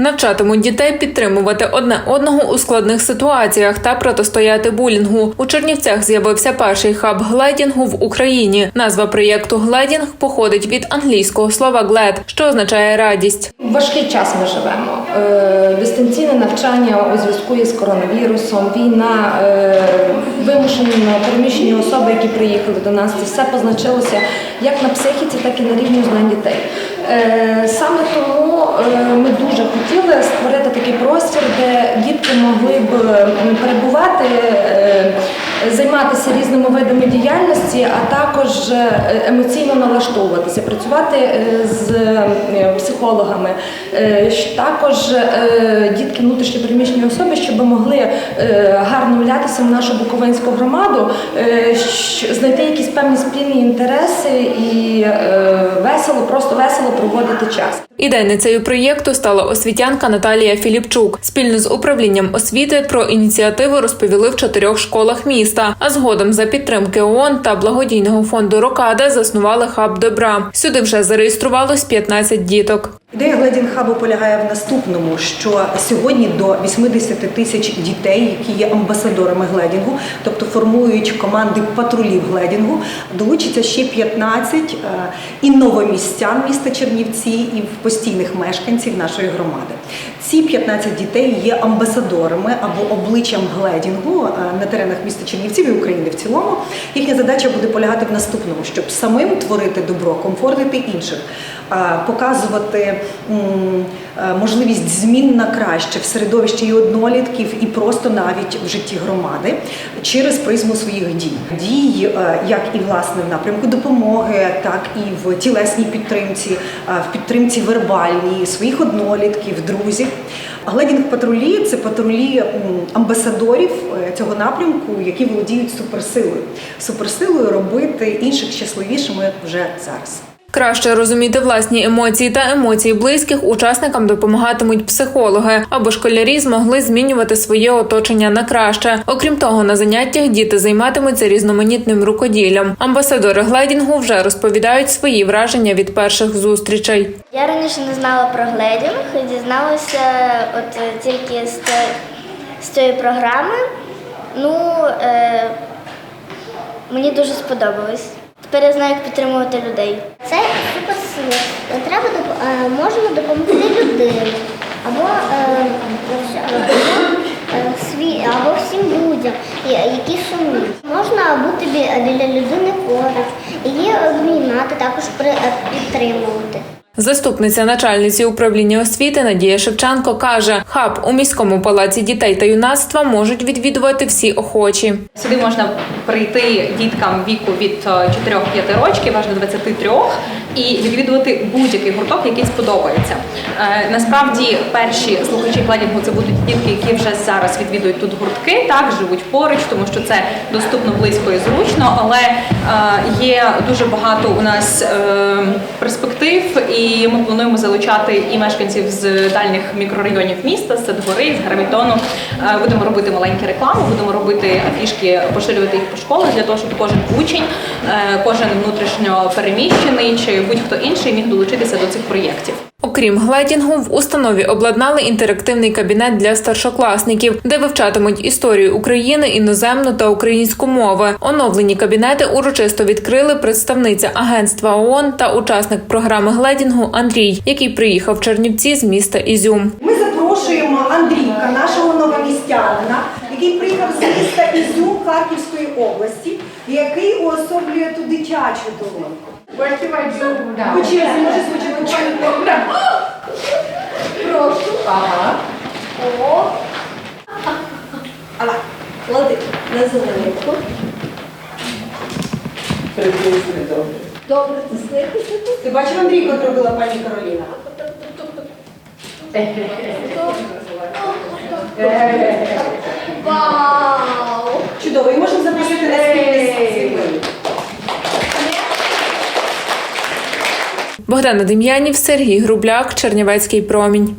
Навчатимуть дітей підтримувати одне одного у складних ситуаціях та протистояти булінгу. У Чернівцях з'явився перший хаб гледінгу в Україні. Назва проєкту гледінг походить від англійського слова глед, що означає радість. Важкий час ми живемо. Е, Дистанційне навчання у зв'язку із коронавірусом, війна, е, вимушені на переміщені особи, які приїхали до нас. Це все позначилося як на психіці, так і на рівні знань дітей. Е, Саме тому ми дуже хотіли створити такий простір, де дітки могли б перебувати, е, займатися різними видами діяльності, а також е, емоційно налаштовуватися, працювати е, з е, психологами. Також дітки внутрішньо переміщені особи, щоб могли гарно влятися в нашу буковинську громаду, знайти якісь певні спільні інтереси і весело, просто весело проводити час. Ідейницею проєкту стала освітянка Наталія Філіпчук. Спільно з управлінням освіти про ініціативу розповіли в чотирьох школах міста. А згодом за підтримки ООН та благодійного фонду Рокада заснували хаб добра. Сюди вже зареєструвалось 15 діток. Ідея Гледінг Хабу полягає в наступному, що сьогодні до 80 тисяч дітей, які є амбасадорами гледінгу, тобто формують команди патрулів гледінгу, долучиться ще 15 е, і новомістян міста Чернівці, і постійних мешканців нашої громади. Ці 15 дітей є амбасадорами або обличчям гледінгу е, на теренах міста Чернівців і України в цілому. Їхня задача буде полягати в наступному, щоб самим творити добро, комфортити інших, е, показувати е, можливість змін на краще в середовищі і однолітків, і просто навіть в житті громади через призму своїх дій. Дій, е, як і власне в напрямку допомоги, так і в тілесній підтримці, в підтримці вербальній своїх однолітків, друзів. Гледінг патрулі це патрулі амбасадорів цього напрямку, які володіють суперсилою. Суперсилою робити інших щасливішими вже зараз. Краще розуміти власні емоції та емоції близьких учасникам допомагатимуть психологи, аби школярі змогли змінювати своє оточення на краще. Окрім того, на заняттях діти займатимуться різноманітним рукоділлям. Амбасадори гледінгу вже розповідають свої враження від перших зустрічей. Я раніше не знала про гледінг, дізналася от е, тільки з цієї програми. Ну, е, мені дуже сподобалось. Тепер я знаю, як підтримувати людей. Це суперсила. Треба е, можна допомогти людині або, е, або, е, або всім людям, які сумні. Можна бути бі- біля людини поруч, її обіймати, також е, підтримувати. Заступниця начальниці управління освіти Надія Шевченко каже: хаб у міському палаці дітей та юнацтва можуть відвідувати всі охочі. Сюди можна прийти діткам віку від е, 4-5 років аж до 23 і відвідувати будь-який гурток, який сподобається. Е, Насправді перші слухачі гладінгу це будуть дітки, які вже зараз відвідують тут гуртки, так живуть поруч, тому що це доступно близько і зручно. Але е, є дуже багато у нас е, перспектив, і ми плануємо залучати і мешканців з дальніх мікрорайонів міста, з Садгори, з Гравітону. Е, Будемо робити маленькі реклами, будемо робити афішки, поширювати їх по школах для того, щоб кожен учень, кожен внутрішньо переміщений чи будь-хто інший міг долучитися до цих проєктів. Окрім гледінгу, в установі обладнали інтерактивний кабінет для старшокласників, де вивчатимуть історію України, іноземну та українську мови. Оновлені кабінети урочисто відкрили представниця агентства ООН та учасник програми гледінгу Андрій, який приїхав в Чернівці з міста Ізюм. Ми запрошуємо Андрійка, нашого новомістянина, який приїхав з міста Ізюм Харківської області, який уособлює ту дитячу долоньку. По черзі, може спочатку пані. Прошу. Ага. О. Ала, клади на зеленку. Добре, тиснитися. Ти бачив Андрійку, як робила пані Кароліна? Вау! Чудово, і можемо запросити на спільне Богдана Дем'янів, Сергій Грубляк, Чернівецький промінь.